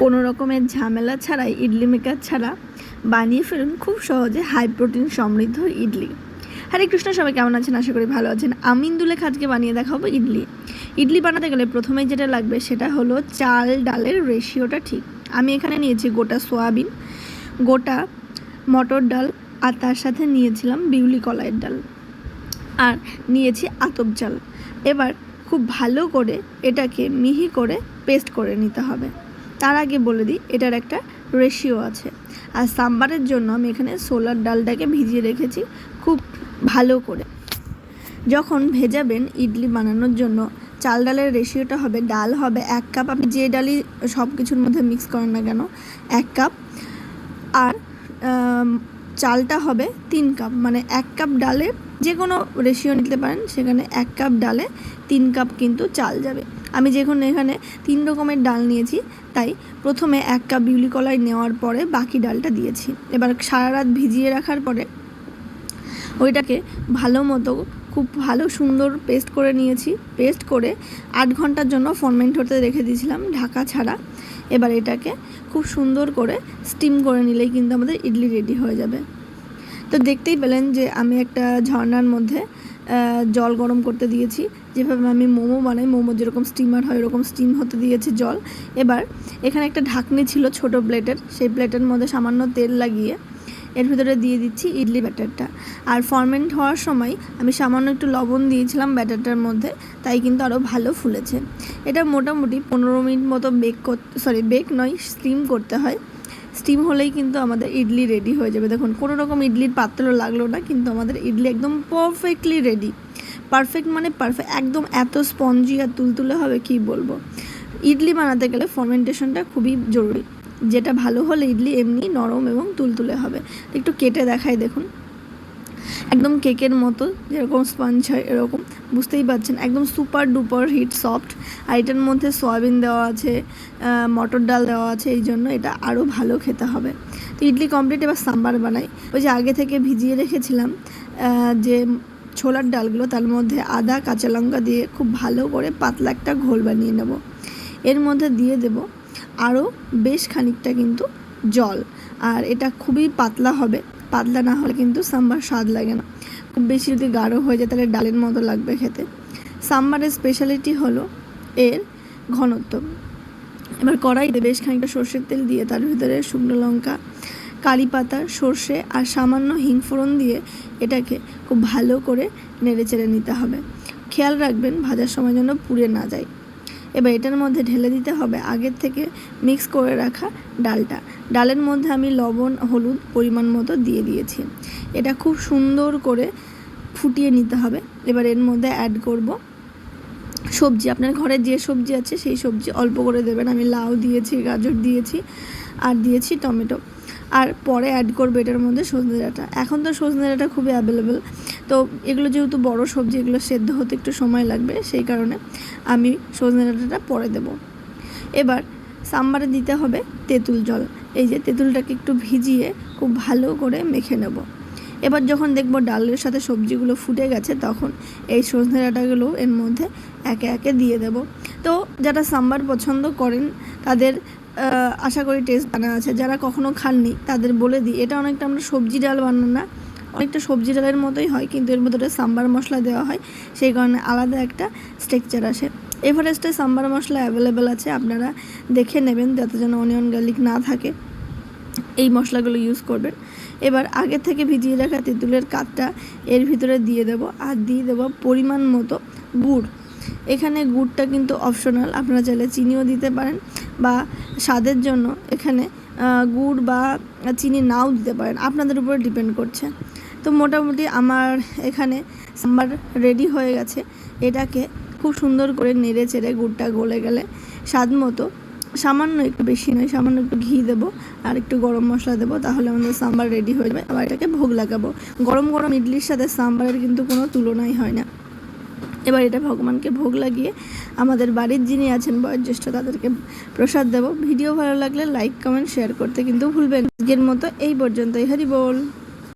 কোনো রকমের ঝামেলা ছাড়াই ইডলি মেকার ছাড়া বানিয়ে ফেলুন খুব সহজে হাই প্রোটিন সমৃদ্ধ ইডলি। হরে কৃষ্ণ, সবাই কেমন আছেন? আশা করি ভালো আছেন। আমি ইন্দুলে আজকে বানিয়ে দেখাবো ইডলি। ইডলি বানাতে গেলে প্রথমেই যেটা লাগবে সেটা হলো চাল ডালের রেশিওটা ঠিক। আমি এখানে নিয়েছি গোটা সোয়াবিন, গোটা মটর ডাল, আর তার সাথে নিয়েছিলাম বিউলি কলাইয়ের ডাল। আর নিয়েছি আতপ চাল। এবার খুব ভালো করে এটাকে মিহি করে পেস্ট করে নিতে হবে। তার আগে বলে দিই, এটার একটা রেশিও আছে। আর সাম্বারের জন্য আমি এখানে সোলার ডালটাকে ভিজিয়ে রেখেছি খুব ভালো করে। যখন ভেজাবেন ইডলি বানানোর জন্য, চাল ডালের রেশিওটা হবে, ডাল হবে এক কাপ। আপনি যে ডালই সব কিছুর মধ্যে মিক্স করেন না কেন, এক কাপ। আর চালটা হবে তিন কাপ। মানে এক কাপ ডালে যে কোনো রেশিও নিতে পারেন, সেখানে এক কাপ ডালে তিন কাপ কিন্তু চাল যাবে। আমি যখন এখানে তিন রকমের ডাল নিয়েছি, তাই প্রথমে এক কাপ বিউলি কলাই নেওয়ার পরে বাকি ডালটা দিয়েছি। এবার সারা রাত ভিজিয়ে রাখার পরে ওইটাকে ভালো মতো, খুব ভালো সুন্দর পেস্ট করে নিয়েছি। পেস্ট করে আট ঘণ্টার জন্য ফরমেন্ট হতে রেখে দিয়েছিলাম ঢাকা ছাড়া। এবার এটাকে খুব সুন্দর করে স্টিম করে নিলেই কিন্তু আমাদের ইডলি রেডি হয়ে যাবে। তো দেখতেই পেলেন যে আমি একটা ঝর্ণার মধ্যে জল গরম করতে দিয়েছি। যেভাবে আমি মোমো বানাই, মোমো যেরকম স্টিমার হয়, ওরকম স্টিম হতে দিয়েছি জল। এবার এখানে একটা ঢাকনি ছিল ছোট প্লেটের সেই প্লেটের মধ্যে সামান্য তেল লাগিয়ে এর ভিতরে দিয়ে দিচ্ছি ইডলি ব্যাটারটা। আর ফরমেন্ট হওয়ার সময় আমি সামান্য একটু লবণ দিয়েছিলাম ব্যাটারটার মধ্যে, তাই কিন্তু আরও ভালো ফুলেছে। এটা মোটামুটি পনেরো মিনিট মতো বেক সরি বেক নয় স্টিম করতে হয়। স্টিম হলেই কিন্তু আমাদের ইডলি রেডি হয়ে যাবে। দেখুন, কোনো রকম ইডলির পাত্র লাগল না, কিন্তু আমাদের ইডলি একদম পারফেক্টলি রেডি পারফেক্ট মানে পারফেক্ট একদম এত স্পঞ্জি আর তুলতুলে হবে, কি বলব? ইডলি বানাতে গেলে ফরমেন্টেশনটা খুবই জরুরি। যেটা ভালো হলে ইডলি এমনি নরম এবং তুলতুলে হবে। একটু কেটে দেখাই, দেখুন। একদম কেকের মতো, যেরকম স্পঞ্জ হয় এরকম, বুঝতেই পারছেন? একদম সুপার ডুপার হিট সফট আর এটার মধ্যে সয়াবিন দেওয়া আছে মটর ডাল দেওয়া আছে, এই জন্য এটা আরও ভালো খেতে হবে। তো ইডলি কমপ্লিট এবার সাম্বার বানাই। ওই যে আগে থেকে ভিজিয়ে রেখেছিলাম যে ছোলার ডালগুলো, তার মধ্যে আদা, কাঁচা লঙ্কা দিয়ে খুব ভালো করে পাতলা একটা ঘোল বানিয়ে নেব। এর মধ্যে দিয়ে দেব আরও বেশ খানিকটা কিন্তু জল। আর এটা খুবই পাতলা হবে পাতলা না হলে কিন্তু সাম্বার স্বাদ লাগে না। খুব বেশি যদি গাঢ় হয়ে যায় তাহলে ডালের মতো লাগবে খেতে। সাম্বারের স্পেশালিটি হলো এর ঘনত্ব। এবার কড়াইতে বেশ খানিকটা সর্ষের তেল দিয়ে তার ভিতরে শুকনো লঙ্কা, কারি পাতা, সর্ষে আর সামান্য হিং ফোড়ন দিয়ে এটাকে খুব ভালো করে নেড়ে চেড়ে নিতে হবে। খেয়াল রাখবেন, ভাজার সময় যেন পুড়ে না যায়। এবার এটার মধ্যে ঢেলে দিতে হবে আগের থেকে মিক্স করে রাখা ডালটা। ডালের মধ্যে আমি লবণ, হলুদ পরিমাণ মতো দিয়ে দিয়েছি। এটা খুব সুন্দর করে ফুটিয়ে নিতে হবে। এবার এর মধ্যে অ্যাড করব সবজি। আপনার ঘরে যে সবজি আছে সেই সবজি অল্প করে দেবেন। আমি লাউ দিয়েছি, গাজর দিয়েছি, আর দিয়েছি টমেটো। আর পরে অ্যাড করবে এটার মধ্যে সজনে ডাঁটা। এখন তো সজনে ডাঁটা খুবই অ্যাভেলেবেল তো এগুলো যেহেতু বড় সবজি, এগুলো সেদ্ধ হতে একটু সময় লাগবে, সেই কারণে আমি সজনে ডাঁটাটা পরে দেব। এবার সাম্বারে দিতে হবে তেঁতুল জল। এই যে তেঁতুলটাকে একটু ভিজিয়ে খুব ভালো করে মেখে নেব। এবার যখন দেখব ডালের সাথে সবজিগুলো ফুটে গেছে, তখন এই সজনে ডাঁটাগুলো এর মধ্যে একে একে দিয়ে দেব। তো যারা সাম্বার পছন্দ করেন, তাদের আশা করি টেস্ট জানা আছে। যারা কখনো খাননি, তাদের বলে দিই, এটা অনেকটা আমরা সবজি ডাল বানানো না। অনেকটা সবজি ডালের মতোই হয়, কিন্তু এর ভিতরে সাম্বার মশলা দেওয়া হয়। সেই কারণে আলাদা একটা স্ট্রাকচার আসে। এভারেস্টে সাম্বার মশলা অ্যাভেলেবেল আছে, আপনারা দেখে নেবেন, যাতে যেন অনিয়ন গার্লিক না থাকে। এই মশলাগুলো ইউজ করবেন। এবার আগে থেকে ভিজিয়ে রাখা তেঁতুলের কাঠটা এর ভিতরে দিয়ে দেবো, আর দিয়ে দেবো পরিমাণ মতো গুড়। এখানে গুড়টা কিন্তু অপশনাল আপনারা চাইলে চিনিও দিতে পারেন। বা স্বাদের জন্য এখানে গুড় বা চিনি নাও দিতে পারেন। আপনাদের উপরে ডিপেন্ড করছে। তো মোটামুটি আমার এখানে সাম্বার রেডি হয়ে গেছে। এটাকে খুব সুন্দর করে নেড়ে চেড়ে গুড়টা গলে গেলে স্বাদ মতো সামান্য একটু বেশি নয়, সামান্য একটু ঘি দেবো আর একটু গরম মশলা দেবো, তাহলে আমাদের সাম্বার রেডি হয়ে যাবে। আবার এটাকে ভোগ লাগাবো। গরম গরম ইডলির সাথে সাম্বারের কিন্তু কোনো তুলনাই হয় না। এবার এটা ভগবানকে ভোগ লাগিয়ে আমাদের বাড়ির যিনি আছেন বয়োজ্যেষ্ঠ, তাদেরকে প্রসাদ দেব। ভিডিও ভালো লাগলে লাইক কমেন্ট শেয়ার করতে কিন্তু ভুলবেন। আজকের মতো এই পর্যন্তই। হরি বল।